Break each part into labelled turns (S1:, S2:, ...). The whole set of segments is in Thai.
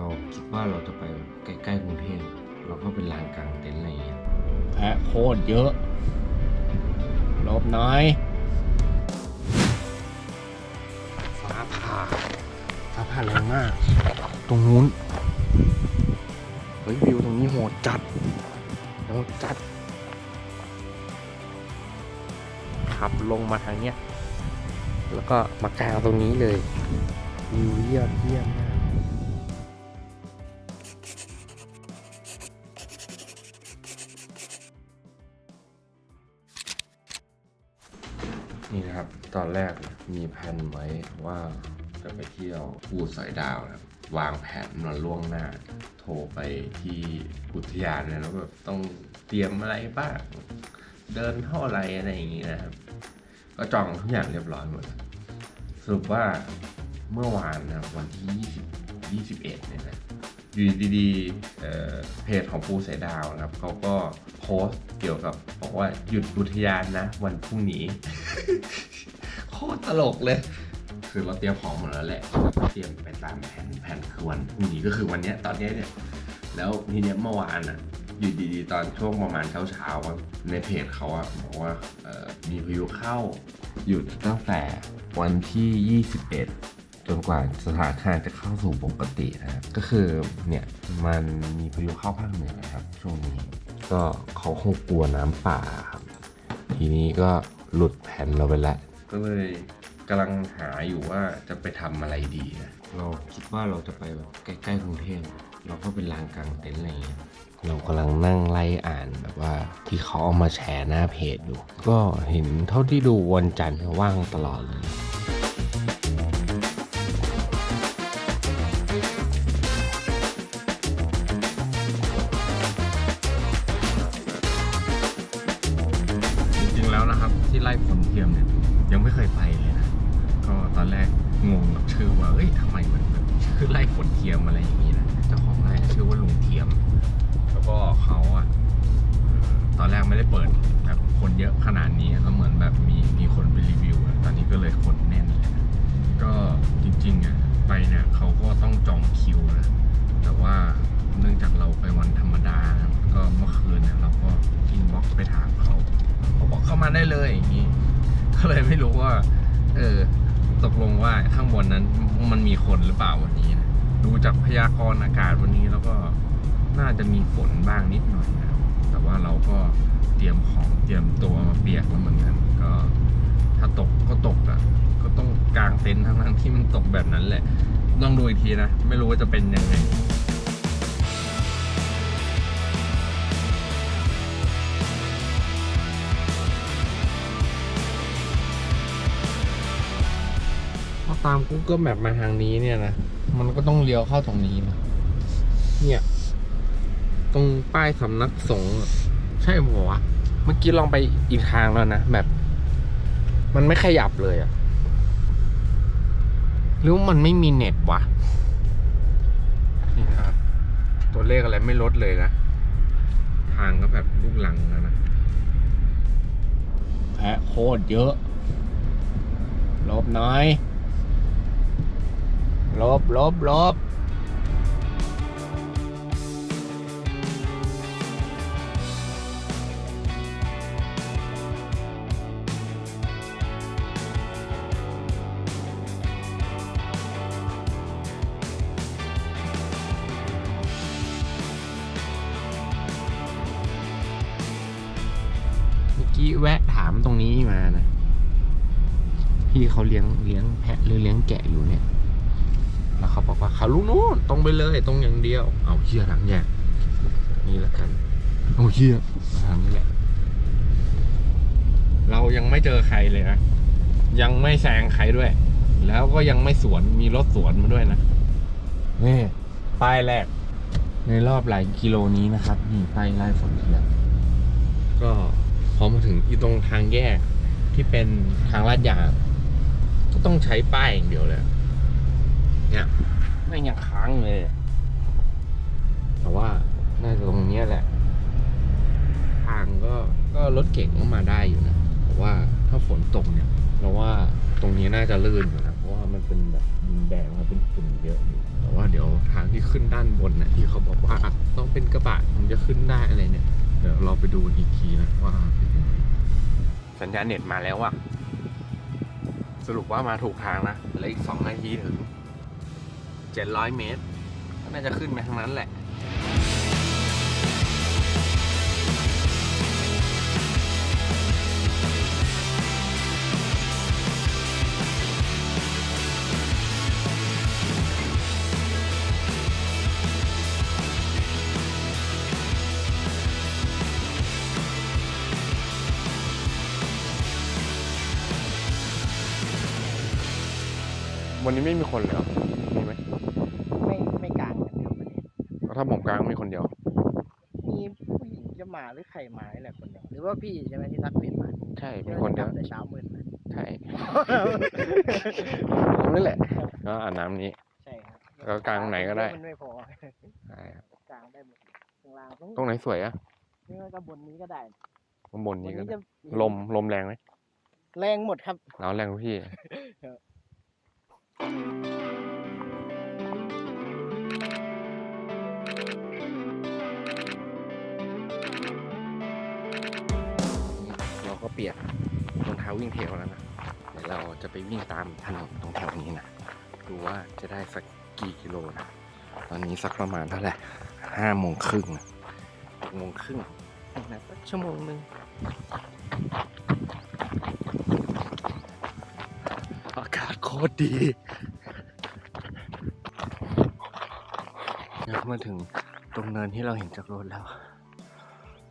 S1: เราคิดว่าเราจะไปใกล้ๆกรุงเทพเราก็เป็นลานกลางเต็นท์อะไรอย่างเงี้ย
S2: แพะโคตรเยอะลบน้อยฟ้าผ่าฟ้าผ่าแรงมาก ตรงนู้นเฮ้ยวิวตรงนี้โหดจัดโหดจัด ขับลงมาทางเนี้ยแล้วก็มากางตรงนี้เลยวิวเยี่ยมเยี่ยมมาก
S1: นี่นะครับ ตอนแรกมีแผนไว้ว่าจะไปเที่ยวภูสอยดาวนะครับวางแผนมาล่วงหน้า โทรไปที่อุทยานเนี่ยแล้วแบบต้องเตรียมอะไรบ้าง เดินเท่าไรอะไรอย่างงี้นะครับ ก็จองทุกอย่างเรียบร้อยหมดสรุปว่าเมื่อวานนะวันที่ 20 21เนี่ยนะ อยู่ดีๆเเพจของภูสายดาวนะครับเขาก็โพสต์เกี่ยวกับบอกว่าหยุดอุทยานนะ วันพรุ่งนี้ โคตรตลกเลย คือเราเตรียมของหมดแล้วแหละแล้วก็เตรียมไปตามแผนแผนคือวันพรุ่งนี้ก็คือวันนี้ตอนนี้เนี่ยแล้วทีเนี้ยเมื่อวานอะอยู่ดีๆ ตอนช่วงประมาณเช้าๆในเพจเขาอะบอกว่ามีพายุเข้าหยุดตั้งแต่วันที่ 21 จนกว่าสถานการณ์จะเข้าสู่ปกตินะครับก็คือเนี่ยมันมีพายุเข้าภาคเหนือนะครับ ช่วงนี้ก็เขาคงกลัวน้ำป่าครับทีนี้ก็หลุดแผนเราไปแล้วก็เลยกำลังหาอยู่ว่าจะไปทำอะไรดีนะเราคิดว่าเราจะไปแบบใกล้ๆกรุงเทพเราก็เป็นลานกลางเต็นท์อะไรอย่างเงี้ยเรากำลังนั่งไล่อ่านแบบว่าที่เขาเอามาแชร์หน้าเพจอยู่ ก็เห็นเท่าที่ดูวันจันทร์ว่างตลอดเลย ทียมอะไรอย่างนี้นะเจ้าของไร่ชื่อว่าลุงเทียม แล้วก็เขาอะตอนแรกไม่ได้เปิดแบบคนเยอะขนาดนี้ก็เหมือนแบบมีมีคนไปรีวิวตอนนี้ก็เลยคนแน่นเลยนะก็จริงๆอะไปเนี่ยเขาก็ต้องจองคิวนะแต่ว่าเนื่องจากเราไปวันธรรมดาก็เมื่อคืนเนี่ยเราก็อินบ็อกไปถามเขาเขาบอกเข้ามาได้เลยอย่างนี้ก็เลยไม่รู้ว่า เออตกลงว่าข้างบนนั้นมันมีคนหรือเปล่าวันนี้น ดูจากพยากรณ์อากาศวันนี้แล้วก็น่าจะมีฝนบ้างนิดหน่อยนะแต่ว่าเราก็เตรียมของเตรียมตัวมาเปียกแล้วเหมือนกันก็ถ้าตกก็ตกอะก็ต้องกางเต็นท์ทั้งทั้งที่มันตกแบบนั้นแหละต้องดูอีกทีนะ ไม่รู้ว่าจะเป็นยังไง
S2: พอตาม Google Map มาทางนี้เนี่ยนะ มันก็ต้องเลี้ยวเข้าตรงนี้นะเนี่ย ตรงป้ายสำนักสงฆ์อะใช่ปะวะเมื่อกี้ลองไปอีกทางแล้วนะแบบ มันไม่ขยับเลยอะหรือว่ามันไม่มีเน็ตวะนี่นะครับตัวเลขอะไรไม่ลดเลยนะ
S1: ทางก็แบบลูกหลังแล้วนะ
S2: แพะโคตรเยอะหลบหน่อยห ลบลบลบเมื่อกี้แวะถามตรงนี้มานะ พี่เขาเลี้ยงเลี้ยงแพะหรือเลี้ยงแกะอยู่เนี่ย บอกว่าเขาลูกนู้นตรงไปเลยตรงอย่างเดียว เอาเชี่ยทางแยกนี่แล้วกันเอาเชี่ยมาทางนี้แหละ เรายังไม่เจอใครเลยนะยังไม่แซงใครด้วย แล้วก็ยังไม่สวนมีรถสวนมาด้วยนะนี่ป้ายแรก ในรอบหลายกิโลนี้นะครับ นี่ป้ายไล่ฝนเทียมก็พอมาถึงอีตรงทางแยกที่เป็นทางลาดยางก็ต้องใช้ป้ายอย่างเดียวเลย เนี่ย ไม่งยังค้างเลย แต่ว่าน่าจะตรงเนี้ยแหละ ทางก็ก็รถเก่งก็มาได้อยู่นะแต่ว่าถ้าฝนตกเนี่ยเราว่าตรงนี้น่าจะลื่นอยู่นะเพราะว่ามัน
S1: เป็นแบบดินแดงแล้วเป็นฝุ่นเยอะอยู่แต่ว่าเดี๋ยวทางที่ขึ้นด้านบนนะที่เขาบอกว่าต้องเป็นกระบะถึงจะขึ้นได้อะไรเนี่ยเดี๋ยวเราไปดูอีกทีนะว่าเป็นยังไงสัญญาณเน็ตมาแล้วอะสรุปว่ามาถูกทางนะเหลืออีกสองนาทีถึง เจ็ดร้อยเมตร ก็น่าจะขึ้นไปทางนั้นแหละ วันนี้ไม่มีคนเลยเหรอมีไหม
S3: ไม่ไม่กลางกันครับวันนี้
S1: แล้ว ถ้าผมกลางมีคนเดียว
S3: มีผู้หญิงจะมาหรือใครมานี่แหละคนเดียวหรือว่าพี่ใช่ไหมที่ทักเพจมา
S1: ใช่
S3: ที่
S1: มี
S3: ว่า
S1: คน
S3: จะ
S1: เดียว
S3: กลับแต่เช้ามืดนะ
S1: ใช่ผมนี่แหละ ก็อาบน้ำนี้
S3: ใช่ครับ
S1: แล้วกลางไหนก็ได้
S3: มันไม่พอ
S1: ใช่ครับ
S3: กลางได้หมดข้างล่างตรง
S1: ตรงไหนสวยอะ
S3: นี่ว่าจะบนนี้ก็ได้
S1: ข้างบน
S3: บน
S1: นี้ก็
S3: นี้
S1: ได้
S3: จะ
S1: ลมลมแรงไหม
S3: แรงหมดครับ
S1: เอาแรงกว่าพี่ ก็เปลี่ยนรองเท้าวิ่งเทลแล้วนะเดี๋ยวเราจะไปวิ่งตามถนนตรงแถวนี้นะดูว่าจะได้สักกี่กิโลนะตอนนี้สักประมาณเท่าไหร่ห้าโมงครึ่งโมงครึ่งนะสักชั่วโมงหนึ่งอากาศโคตรดีเนี่ยมาถึงตรงเนินที่เราเห็นจากรถแล้ว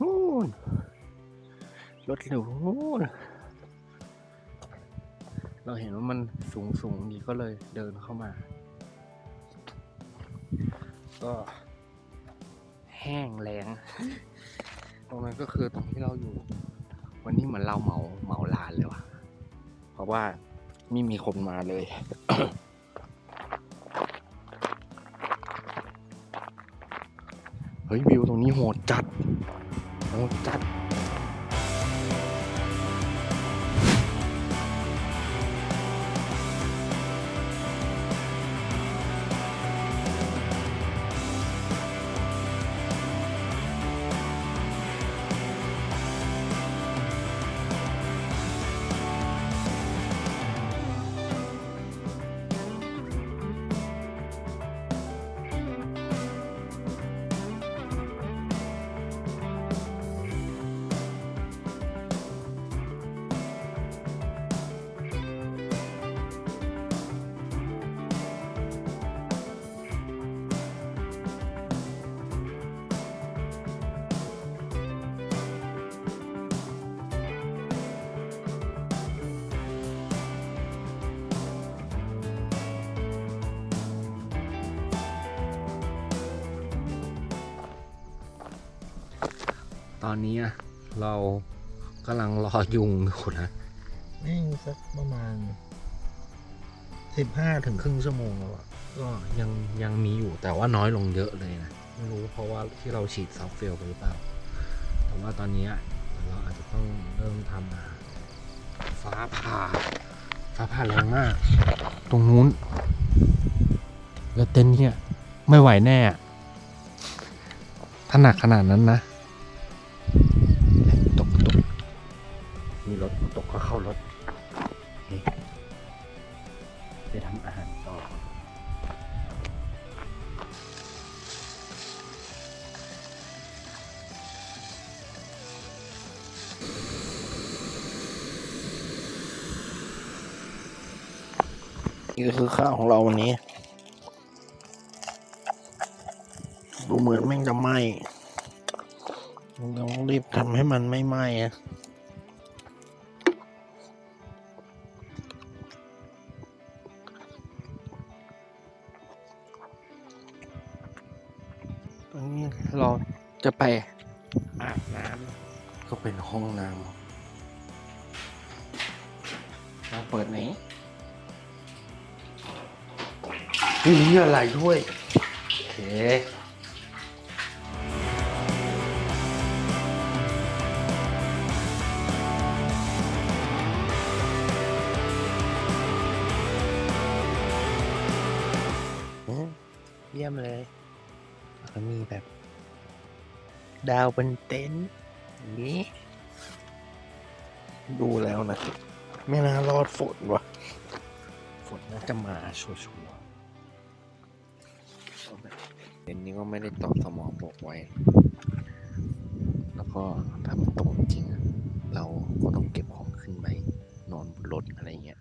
S1: นู่น รถหรูนู่นเราเห็นว่ามันสูงสูงดีก็เลยเดินเข้ามา ก็แห้งแรงตรงนั้นก็คือตรงที่เราอยู่ วันนี้เหมือนเราเหมาเหมาลานเลยว่ะ เพราะว่าไม่มีคนมาเลยเฮ้ยวิวตรงนี้โหดจัดโหดจัด ตอนนี้เรากำลังรอยุงอยู่นะ
S3: แม่งสักประมาณสิบห้าถึงครึ่งชั่วโมงแล้วอะ
S1: ก็ยังยังมีอยู่แต่ว่าน้อยลงเยอะเลยนะ ไม่รู้เพราะว่าที่เราฉีดซอฟเฟลไปหรือเปล่า แต่ว่าตอนนี้เราอาจจะต้องเริ่มทำอาหารฟ้าผ่า ฟ้าผ่าแรงมาก ตรงนู้น แล้วเต็นท์เนี่ย ไม่ไหวแน่อะถ้าหนักขนาดนั้นนะ ข้า
S3: วของเราวันนี้ ดูเหมือนแม่งจะไหม้ต้องรีบทำให้มันไม่ไหม้อะตอนนี้เราจะไปอาบน้ำ
S1: ก็เป็นห้องน้ำเราเปิดไหน นี่อะไรด้วย โอเค เยี่ยมเลยก็มีแบบ ดาวบนเต็นท์นี้ ดูแล้วนะ ไม่น่ารอดฝนว่ะ ฝนน่าจะมาชัวร์ นนี้ก็ไม่ได้ตอกสมองบอกไว้ แล้วก็ถ้ามันตกจริงอะเราก็ต้องเก็บของขึ้นไปนอนบนรถอะไรเงี้ย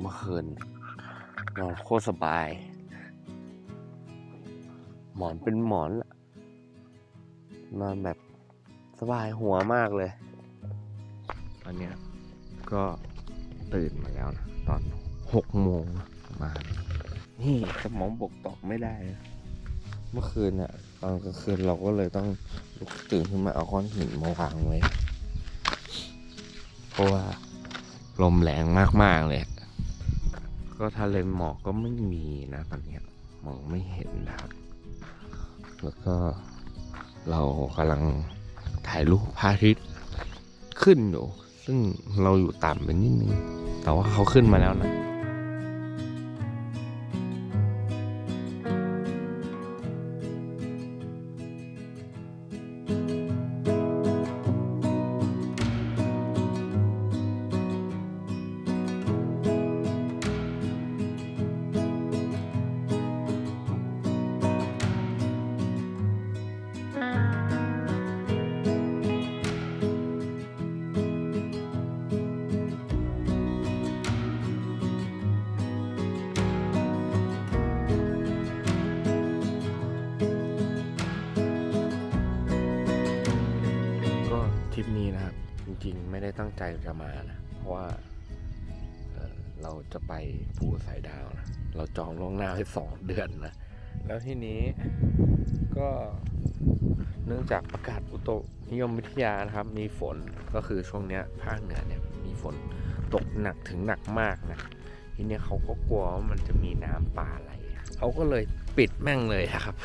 S1: เมื่อคืนนอนโคตรสบาย หมอนเป็นหมอนละนอนแบบสบายหัวมากเลย
S3: อนเนี้ยก็ตื่นมาแล้วนะตอนหกโมงประมาณ
S1: นี่สมองบกตอกไม่ได้นะเมื่อคืนอะตอนกลางคืนเราก็เลยต้องลุกตื่นขึ้นมาเอาก้อนหินมาวางไว้เพราะว่า
S3: ลมแรงมากๆเลย
S1: ก็ทะเลหมอกก็ไม่มีนะตอนเนี้ยมองไม่เห็นนะครับ
S3: แล้วก็เรากำลังถ่ายรูปพระอาทิตย์ขึ้นอยู่ ซึ่งเราอยู่ต่ำไปนิดนึง แต่ว่าเขาขึ้นมาแล้วนะ
S1: ไม่ได้ตั้งใจจะมานะ เพราะว่าเเราจะไปภูสายดาวนะ เราจองล่วงหน้าไว้สองเดือนนะ แล้วทีนี้ก็เนื่องจากประกาศอุตุนิยมวิทยานะครับ มีฝนก็คือช่วงเนี้ยภาคเหนือเนี่ยมีฝนตกหนักถึงหนักมากนะทีเนี้ยเขาก็กลัวว่ามันจะมีน้ำป่าไหลเขาก็เลยปิดแม่งเลยอะครับ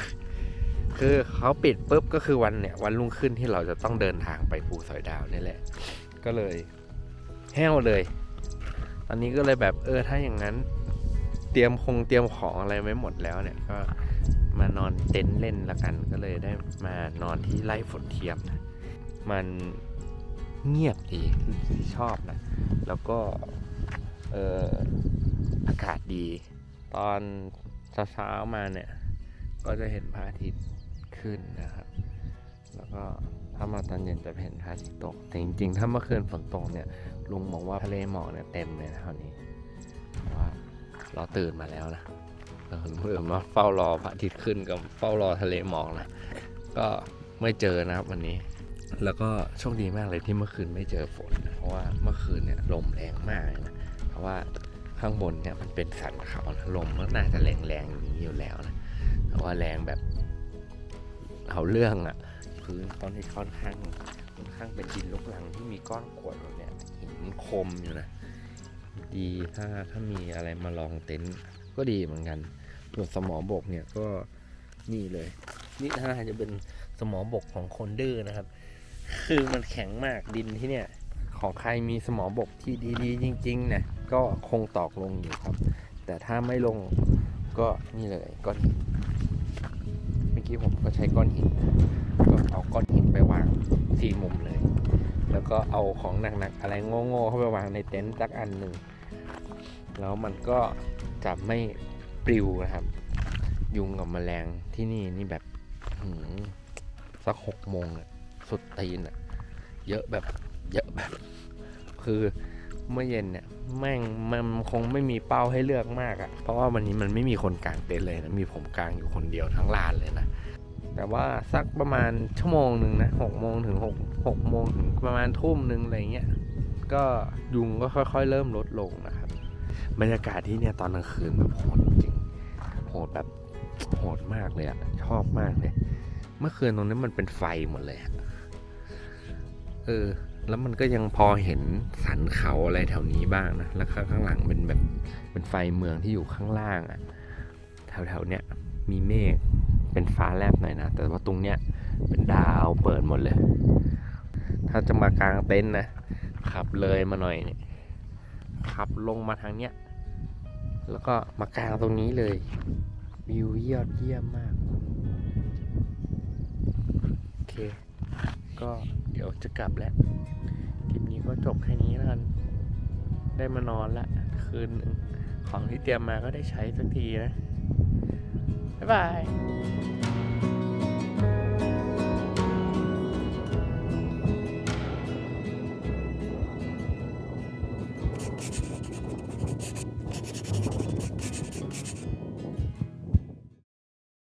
S1: คือเขาปิดปุ๊บก็คือวันเนี่ยวันรุ่งขึ้นที่เราจะต้องเดินทางไปภูสอยดาวนี่แหละ ก็เลยแห้วเลย ตอนนี้ก็เลยแบบเออถ้าอย่างนั้น เตรียมคงเตรียมของอะไรไว้หมดแล้วเนี่ยก็มานอนเต็นท์เล่นละกันก็เลยได้มานอนที่ไร่ฝนเทียมนะมันเงียบดีที่ชอบนะ แล้วก็เอออากาศดี ตอนเช้าๆมาเนี่ย ก็จะเห็นพระอาทิตย์ขึ้นนะครับ แล้วก็ ถ้ามาตอนเย็นจะเห็นพระอาทิตย์ตก แต่จริงๆ ถ้าเมื่อคืนฝนตกเนี่ย ลุงบอกว่าทะเลหมอกเนี่ยเต็มเลยนะคราวนี้เพราะว่าเราตื่นมาแล้วนะเราเมื่อมาเฝ้ารอพระอาทิตย์ขึ้นกับเฝ้ารอทะเลหมอกนะ ก็ไม่เจอนะครับวันนี้ แล้วก็โชคดีมากเลยที่เมื่อคืนไม่เจอฝนนะเพราะว่าเมื่อคืนเนี่ยลมแรงมากนะ เพราะว่าข้างบนเนี่ยมันเป็นสันเขานะลมก็น่าจะแรงๆอย่างนี้อยู่แล้วนะ แต่ว่าแรงแบบเอาเรื่องอะ่ะ พื้นตอนนี้ค่อนข้างค่อนข้างเป็นดินลูกรังที่มีก้อนกรวดเนี้ยหินคมอยู่นะดีถ้าถ้ามีอะไรมาลองเต็นท์ก็ดีเหมือนกันส่วนสมอบกเนี่ยก็นี่เลย นี่น่าจะเป็นสมอบกของคนดื้อนะครับ คือมันแข็งมากดินที่เนี่ยของใครมีสมอบกที่ดีๆ จริงๆนี่ยก็คงตอกลงอยู่ครับ แต่ถ้าไม่ลงก็นี่เลยก้อนหินเมื่อกี้ผมก็ใช้ก้อนหิน เอาก้อนหินไปวางสี่มุมเลย แล้วก็เอาของหนักๆอะไรโง่ๆเข้าไปวางในเต็นท์สักอันหนึ่งแล้วมันก็จะไม่ปลิวนะครับ ยุงกับแมลงที่นี่นี่แบบหืมสักหกโมงอะสุดตีนอะเยอะแบบเยอะแบบ คือเมื่อเย็นเนี่ยแม่งมันคงไม่มีเป้าให้เลือกมากอะเพราะว่าวันนี้มันไม่มีคนกลางเต็นท์เลยนะมีผมกลางอยู่คนเดียวทั้งลานเลยนะ แต่ว่าสักประมาณชั่วโมงหนึ่งนะหกโมงถึงหกหกโมงถึงประมาณทุ่มหนึ่งอะไรเงี้ยก็ยุงก็ค่อยๆ เริ่มลดลงนะครับ บรรยากาศที่เนี่ยตอนกลางคืนแบบโหดจริงโหดแบบโหดมากเลยอะชอบมากเลย เมื่อคืนตรงนี้มันเป็นไฟหมดเลยอะเออ แล้วมันก็ยังพอเห็นสันเขาอะไรแถวนี้บ้างนะ แล้วข้างหลังเป็นแบบเป็นไฟเมืองที่อยู่ข้างล่างอะแถวๆเนี้ยมีเมฆ เป็นฟ้าแลบหน่อยนะ แต่ว่าตรงเนี้ยเป็นดาวเปิดหมดเลย ถ้าจะมากางเต็นท์นะขับเลยมาหน่อยเนี่ยขับลงมาทางเนี้ยแล้วก็มากางตรงนี้เลย วิวยอดเยี่ยมมาก โอเค ก็เดี๋ยวจะกลับแล้วทริปนี้ก็จบแค่นี้แล้วกัน ได้มานอนละคืนหนึ่งของที่เตรียมมาก็ได้ใช้สักทีนะ บ๊ายบาย